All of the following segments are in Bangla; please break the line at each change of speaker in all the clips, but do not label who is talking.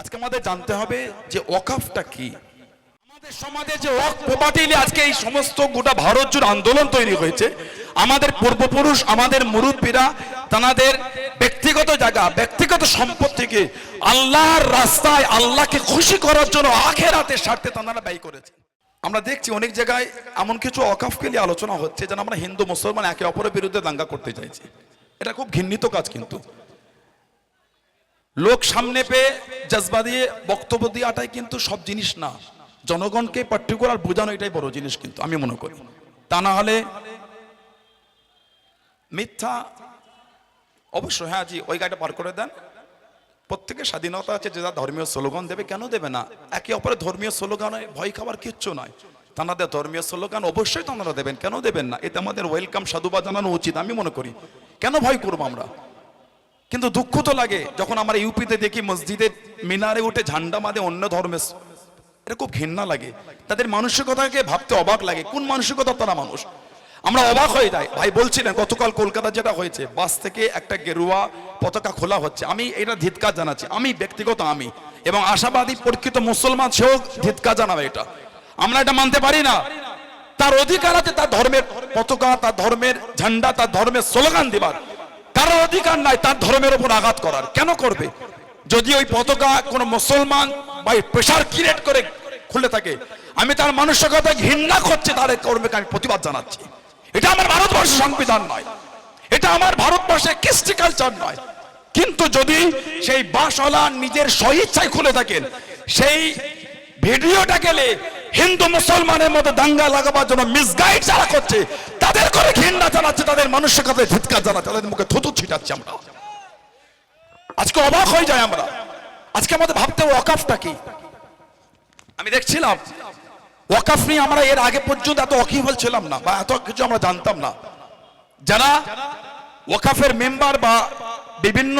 আজকে আমাদের জানতে হবে যে ওয়াকাফটা কি। আমাদের সমাজে যে ওয়াকফ প্রপার্টি আজকে এই সমস্ত গোটা ভারত জুড়ে আন্দোলন তৈরি হয়েছে, আমাদের পূর্বপুরুষ, আমাদের মুরব্বীরা তাদের ব্যক্তিগত জায়গা, ব্যক্তিগত সম্পদ থেকে আল্লাহর রাস্তায় আল্লাহকে খুশি করার জন্য আখেরাতের স্বার্থে তারা ব্যয় করেছে আমরা দেখছি অনেক জায়গায় এমন কিছু অকাফকে নিয়ে আলোচনা হচ্ছে যেন আমরা হিন্দু, মুসলমান একে অপরের বিরুদ্ধে দাঙ্গা করতে চাইছি। এটা খুব ঘৃণিত কাজ কিন্তু। লোক সামনে পেয়ে জজবা দিয়ে বক্তব্য দেওয়াটাই কিন্তু সব জিনিস না। জনগণকে পার্টিকুলার বোঝানো এটাই বড় জিনিস কিন্তু, আমি মনে করি। তা না হলে মিথ্যা অবশ্যই হ্যাঁ জি, ওই গাড়িটা পার করে দেন। প্রত্যেকের স্বাধীনতা আছে, যে যা ধর্মীয় স্লোগান দেবে, কেন দেবে না? একে অপরের ধর্মীয় স্লোগানে ভয় খাবার কিচ্ছু নয় তাদের ধর্মীয় স্লোগান অবশ্যই তারা দেবেন, কেন দেবেন না? এতে আমাদের ওয়েলকাম সাধুবাদ জানানো উচিত, আমি মনে করি। কেন ভয় করব আমরা? কিন্তু দুঃখ তো লাগে যখন আমরা ইউপিতে দেখি মসজিদের মিনারে উঠে ঝান্ডা মাদে অন্য ধর্মের এটা খুব ঘৃণা লাগে। তাদের মানসিকতাকে ভাবতে অবাক লাগে। কোন মানসিকতা তারা মানুষ? আমরা অবাক হয়ে যাই। ভাই বলছিলেন, গতকাল কলকাতা যেটা হয়েছে, বাস থেকে একটা গেরুয়া পতাকা খোলা হচ্ছে। আমি এটা ধিৎকার জানাচ্ছি। আমি ব্যক্তিগত আমি। এবং আশাবাদী পরীক্ষিত মুসলমান, সেও ধিৎকার জানাবে এটা। আমরা এটা মানতে পারি না। তার অধিকার আছে, তার ধর্মের পতাকা, তার ধর্মের ঝান্ডা, তার ধর্মের স্লোগান দিবার। কারও অধিকার নাই, তার ধর্মের উপর আঘাত করার। কেন করবে? যদি ওই পতাকা কোন মুসলমান বা প্রেশার ক্রিয়েট করে খুলে থাকে, আমি তার মানসিকতা ঘৃণা করছে, তার কর্মকে আমি প্রতিবাদ জানাচ্ছি। এটা আমার ভারতবর্ষের সংবিধান নয়। এটা আমার ভারতবর্ষের কৃষ্টি কালচার নয়। কিন্তু যদি সেই বাসওয়ালা নিজের স্বইচ্ছায় খুলে থাকেন, সেই ভিডিওটা গেলে হিন্দু মুসলমানের মধ্যে দাঙ্গা লাগাবার জন্য মিসগাইড যারা করছে তাদের করে ঘৃণা জানাচ্ছে, তাদের মানসিকতায় ধিৎকার জানাচ্ছে, তাদের মুখে থুতু ছিটাচ্ছে আমরা। আজকে অবাক হয়ে যায় আমরা। আজকে আমাদের ভাবতে হবে ওয়াকাফটা কি? আমি দেখছিলাম, ওয়াকাফ নিয়ে আমরা এর আগে পর্যন্ত এত অকিবল ছিলাম না, বা এত কিছু আমরা জানতাম না। যারা ওয়াকাফের মেম্বার বা বিভিন্ন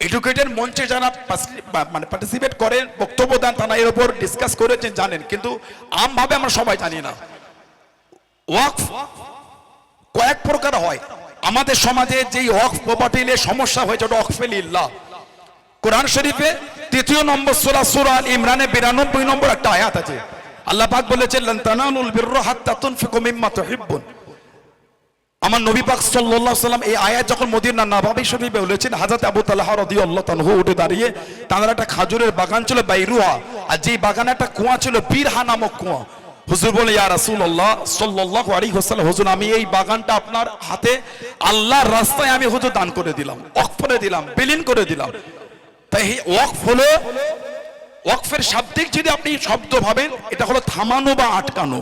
এডুকেটেড মঞ্চে যারা মানে পার্টিসিপেট করেন, বক্তব্য দেন, তারা এর উপর ডিসকাস করেছেন, জানেন। কিন্তু আমভাবে আমরা সবাই জানি না। ওয়াকফ কয়েক প্রকার হয়। আমাদের সমাজে যেই ওয়াকফ প্রপার্টি নিয়ে সমস্যা হয়েছে, ওটা ওয়াকফে লিল্লাহ। কোরআন শরীফে তৃতীয় নম্বর সূরা সূরা আল ইমরানে 92 নম্বর একটা আয়াত আছে। আল্লাহ পাক বলেছেন লান তানালুল বিররা হাত্তা তুনফিকু মিম্মা তুহিব্বুন। আমার নবী পাক সাল্লাল্লাহু সাল্লাম এই আয়াত যখন মদিনা নববী শরীফে বলেছেন হযরত আবু তালহা রাদিয়াল্লাহু তাআলা উঠে দাঁড়িয়ে তাদের একটা খাজুরের বাগান ছিল বাইরুহা। আর যেই বাগানে একটা কুয়া ছিল বীরহা নামক কুয়া। হুজুর বলে, ইয়া রাসূলুল্লাহ, সাল্লাল্লাহু আলাইহি ওয়াসাল্লাম, হুজুর, আমি এই বাগানটা আপনার হাতে আল্লাহর রাস্তায় আমি হুজুর দান করে দিলাম, ওয়াকফ করে দিলাম, বিলীন করে দিলাম। তাই ওয়াকফ হলো, ওয়াকফের শাব্দিক যদি আপনি শব্দ ভাবেন, এটা হলো থামানো বা আটকানো।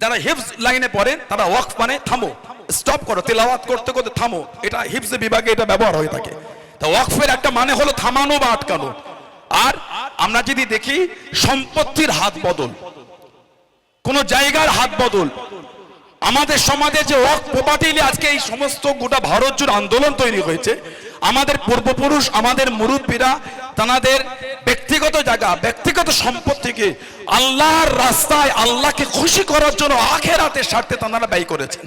যারা হিফজ লাইনে পড়েন তারা ওয়াকফ মানে থামো, স্টপ করো, তেলাওয়াত করতে করতে থামো, এটা হিফজ বিভাগে এটা ব্যবহার হয়ে থাকে। তা ওয়াকফের একটা মানে হলো থামানো বা আটকানো। আর আমরা যদি দেখি, সম্পত্তির হাত বদল। কোন জায়গার হাত বদল। আমাদের সমাজে যে ওয়াকফ প্রপার্টি আজকে এই সমস্ত গোটা ভারত জুড়ে আন্দোলন তৈরি হয়েছে, আমাদের পূর্বপুরুষ, আমাদের মুরব্বীরা তাদের ব্যক্তিগত জায়গা, ব্যক্তিগত সম্পদ থেকে আল্লাহর রাস্তায় আল্লাহকে খুশি করার জন্য আখেরাতের স্বার্থে তারা ব্যয় করেছেন।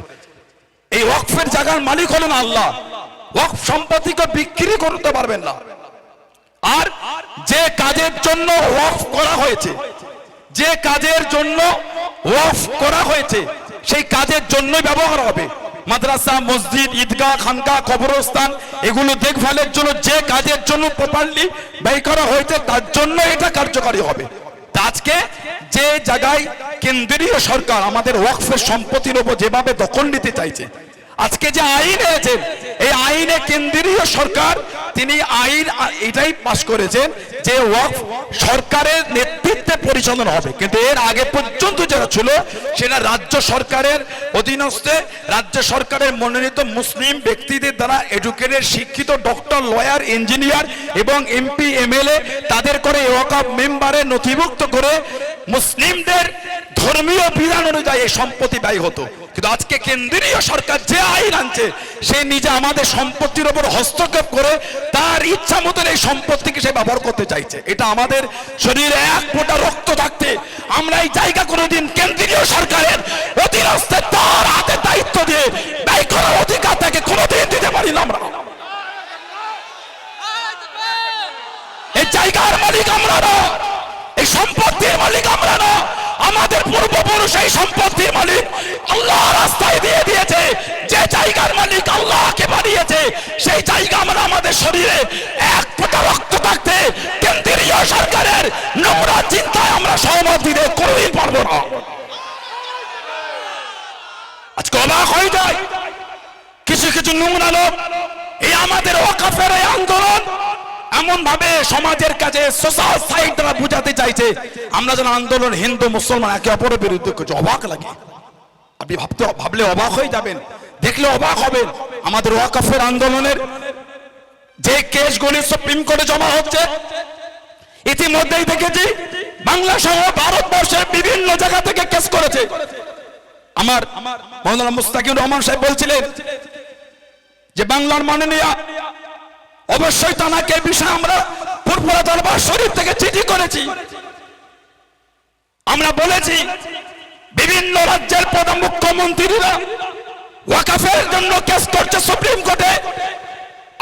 এই ওয়াকফের জায়গার মালিক হলেন আল্লাহ। ওয়াকফ সম্পত্তিকে বিক্রি করতে পারবেন না। আর যে কাজের জন্য ওয়াকফ করা হয়েছে যে কাজের জন্য ওয়াকফ করা হয়েছে, সেই কাজের জন্যই ব্যবহার হবে। মাদ্রাসা, মসজিদ, ঈদগাহ খানকা কবরস্থান, এগুলো দেখভালের জন্য, যে কাজের জন্য প্রপারলি ব্যয় করা হয়েছে, তার জন্য এটা কার্যকারী হবে। আজকে যে জায়গায় কেন্দ্রীয় সরকার আমাদের ওয়াকফের সম্পত্তির উপর যেভাবে দখল নিতে চাইছে আজকে যে আইন হয়েছে, এই আইনে কেন্দ্রীয় সরকার, তিনি আইন, এটাই পাশ করেছেন যে ওয়াকফ সরকারের নেতৃত্বে পরিচালনা হবে। কিন্তু এর আগে পর্যন্ত যেটা ছিল, সেটা রাজ্য সরকারের অধীনস্থে, রাজ্য সরকারের মনোনীত মুসলিম ব্যক্তিদের দ্বারা এডুকেটেড শিক্ষিত ডক্টর লয়ার ইঞ্জিনিয়ার এবং এমপি এমএলএ তাদের করে ওয়াকফ মেম্বারে নথিভুক্ত করে মুসলিমদের ধর্মীয় বিধান অনুযায়ী সম্পত্তি ব্যয় হতো। কিন্তু আজকে কেন্দ্রীয় সরকার যে আইন আনছে, সে নিজে আমাদের সম্পত্তির ওপর হস্তক্ষেপ করে তার ইচ্ছা মতন এই সম্পত্তিকে সে ব্যবহার করতে চাইছে। এটা আমাদের শরীরে এক ফোঁটা রক্ত থাকতে আমরা এই জায়গা কোনোদিন কেন্দ্রীয় সরকারের অধীনস্থে তার হাতে দায়িত্ব দিয়ে ব্যয় করার অধিকার তাকে কোনোদিন দিতে পারি না আমরা
জায়গার মালিক আমরা না এই সম্পত্তির মালিক আমরা না আমাদের পূর্বপুরুষ এই সম্পত্তির মালিক আল্লাহ রাস্তায় দিয়ে দিয়েছে যে জায়গার মালিক আল্লাহকে বানিয়েছে সেই জায়গা আমরা আমাদের শরীরে এক ফোঁটা রক্ত থাকতে কেন্দ্রীয় সরকারের নোংরা চিন্তায় আমরা সহমত দিতে কোনোদিন পারব না আজকে অবাক হয়ে যায় কিছু কিছু নোংরা লোক, এই আমাদের ওয়াকাফের এই আন্দোলন এমন ভাবে সমাজের কাছে সোশ্যাল সাইড দ্বারা বুঝাতে চাইছে, আমরা যেন আন্দোলন হিন্দু, মুসলমান একে অপরের বিরুদ্ধে করছি অবাক লাগে। আপনি ভাবতে ভাবলে অবাক হয়ে যাবেন, দেখলে অবাক হবেন, আমাদের ওয়াকাফের আন্দোলনের যে কেসগুলি সুপ্রিম কোর্টে জমা হচ্ছে, ইতিমধ্যেই দেখেছি, বাংলা সহ ভারতবর্ষের বিভিন্ন জায়গা থেকে কেস করেছে। আমার মৌলানা মুস্তাকিম রহমান সাহেব বলছিলেন যে বাংলার মাননীয়, অবশ্যই তানাকে বিষয়ে আমরা ফুরফুরা দরবার শরীফ থেকে চিঠি করেছি। আমরা বলেছি, বিভিন্ন রাজ্যের প্রধান মুখ্যমন্ত্রীরা ওয়াকাফের জন্য কেস করছে সুপ্রিম কোর্টে।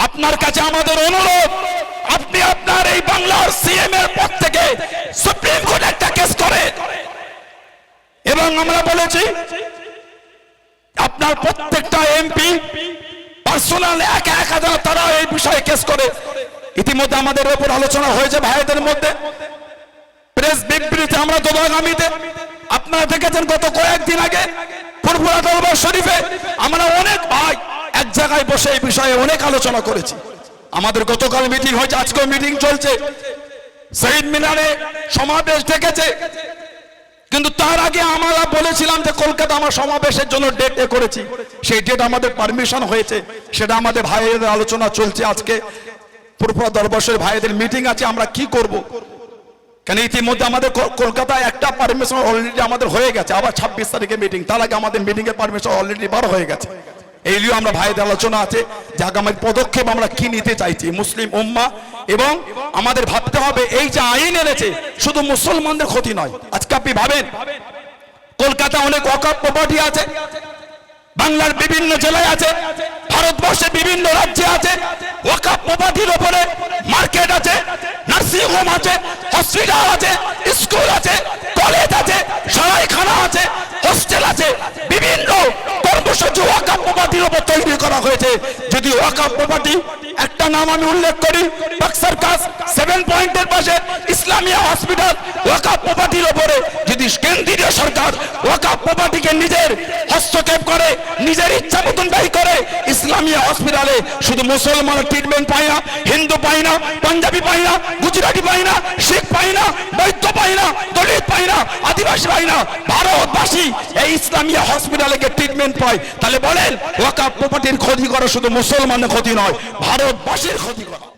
আপনার কাছে আমাদের অনুরোধ, আপনি আপনার এই বাংলার সিএম এর পদ থেকে সুপ্রিম কোর্টে একটা কেস করে এবং আমরা বলেছি, আপনার প্রত্যেকটা এমপি পার্সোনাল একা একা যেন তারা এই বিষয়ে কেস করে। ইতিমধ্যে আমাদের ওপর আলোচনা হয়েছে ভাইদের মধ্যে। প্রেস বিবৃতি আমরা দোবাগামীতে আপনারা দেখেছেন গত কয়েকদিন আগে ফুরফুরা দরবার শরীফে আমরা অনেক ভাই এক জায়গায় বসে এই বিষয়ে অনেক আলোচনা করেছি। আমাদের গতকাল মিটিং হয়েছে, আজকেও মিটিং চলছে। শহীদ মিনারে সমাবেশ ডেকেছে। কিন্তু তার আগে আমরা বলেছিলাম যে কলকাতা আমার সমাবেশের জন্য ডেট এ করেছি। সেই ডেট আমাদের পারমিশন হয়েছে। সেটা আমাদের ভাইয়েদের আলোচনা চলছে আজকে। পুরপুরা দরবর্ষের ভাইদের মিটিং আছে, আমরা কি করব? কেন ইতিমধ্যে আমাদের কলকাতায় একটা পারমিশন অলরেডি আমাদের হয়ে গেছে। আবার ছাব্বিশ তারিখে মিটিং তার আগে আমাদের মিটিং এর পারমিশন অলরেডি বার হয়ে গেছে। এই আমরা ভাইদের আলোচনা আছে যে আগামী পদক্ষেপ আমরা কি নিতে চাইছি, মুসলিম উম্মা? এবং আমাদের ভাবতে হবে, এই যে আইন এনেছে, শুধু মুসলমানদের ক্ষতি নয়। আজকে আপনি ভাবেন, কলকাতা অনেক অকাপ প্রপার্টি আছে, বাংলার বিভিন্ন জেলায় আছে ভারতবর্ষের বিভিন্ন রাজ্যে আছে ওয়াকাপ প্রপার্টির ওপরে মার্কেট আছে নার্সিং হোম আছে হসপিটাল আছে স্কুল আছে কলেজ আছে সরাইখানা আছে হোস্টেল আছে বিভিন্ন কর্মসূচি ওয়াকাপ প্রপার্টির উপর তৈরি করা হয়েছে। যদি ওয়াকাপ প্রপার্টি একটা নাম আমি উল্লেখ করি, বাক্সার কাজ সেভেন পয়েন্টের পাশে ইসলামিয়া হসপিটাল ওয়াকাপ প্রপার্টির ওপরে। যদি কেন্দ্রীয় সরকার ওয়াকাপ প্রপার্টিকে নিজের হস্তক্ষেপ করে, নিজের ইচ্ছা মতন ব্যয় করে, ইসলামিয়া হসপিটালে শুধু মুসলমান ট্রিটমেন্ট পায় না, হিন্দু পায় না, পাঞ্জাবি পায় না, গুজরাটি পায় না, শিখ পায় না, বৈদ্য পায় না, দলিত পায় না, আদিবাসী পায় না, ভারতবাসী এই ইসলামিয়া হসপিটালে গিয়ে ট্রিটমেন্ট পায়। তাহলে বলেন ওয়াকাপ প্রপার্টির ক্ষতি করা শুধু মুসলমানের ক্ষতি নয় ভারতবাসীর ক্ষতি করা।